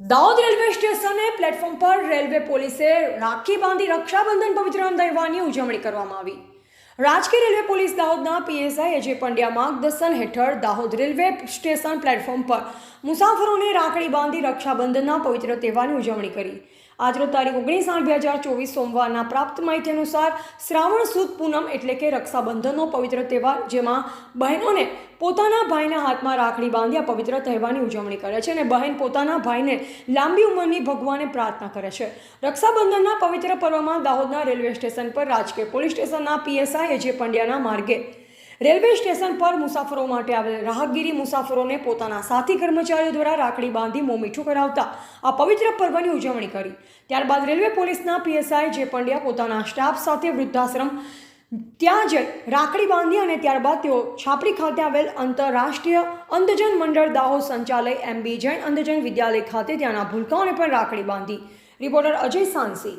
Dahod railway સ્ટેશને platform પર railway પોલીસે રાખી બાંધી રક્ષાબંધન પવિત્ર તહેવારની ઉજવણી કરવામાં આવી. રાજકીય રેલવે પોલીસ દાહોદના પીએસઆઈ અજય પંડ્યા માર્ગદર્શન હેઠળ દાહોદ રેલવે સ્ટેશન પ્લેટફોર્મ પર મુસાફરોને રાખડી બાંધી રક્ષાબંધનના પવિત્ર તહેવારની ઉજવણી કરી. આજરોજ તારીખ ઓગણીસ આઠ બે હજાર ચોવીસ સોમવારના પ્રાપ્ત માહિતી અનુસાર શ્રાવણ સુદ પૂનમ એટલે કે રક્ષાબંધનનો પવિત્ર તહેવાર, જેમાં બહેનોને પોતાના ભાઈના હાથમાં રાખડી બાંધી આ પવિત્ર તહેવારની ઉજવણી કરે છે અને બહેન પોતાના ભાઈને લાંબી ઉંમરની ભગવાને પ્રાર્થના કરે છે. રક્ષાબંધનના પવિત્ર પર્વમાં દાહોદના રેલવે સ્ટેશન પર રાજકીય પોલીસ સ્ટેશનના પીએસઆઈ અજય પંડ્યાના માર્ગે રેલવે સ્ટેશન પર મુસાફરો માટે આવેલ રાહગીરી મુસાફરોને પોતાના સાથી કર્મચારીઓ દ્વારા રાખડી બાંધી મોં મીઠું કરાવતા આ પવિત્ર પર્વની ઉજવણી કરી. ત્યારબાદ રેલવે પોલીસના પીએસઆઈ જે પંડ્યા પોતાના સ્ટાફ સાથે વૃદ્ધાશ્રમ ત્યાં જઈ રાખડી બાંધી અને ત્યારબાદ તેઓ છાપરી ખાતે આવેલ આંતરરાષ્ટ્રીય અંધજન મંડળ દાહોદ સંચાલય એમ બી જૈન અંધજન વિદ્યાલય ખાતે ત્યાંના ભૂલકાઓને પણ રાખડી બાંધી. રિપોર્ટર અજય સાંસી.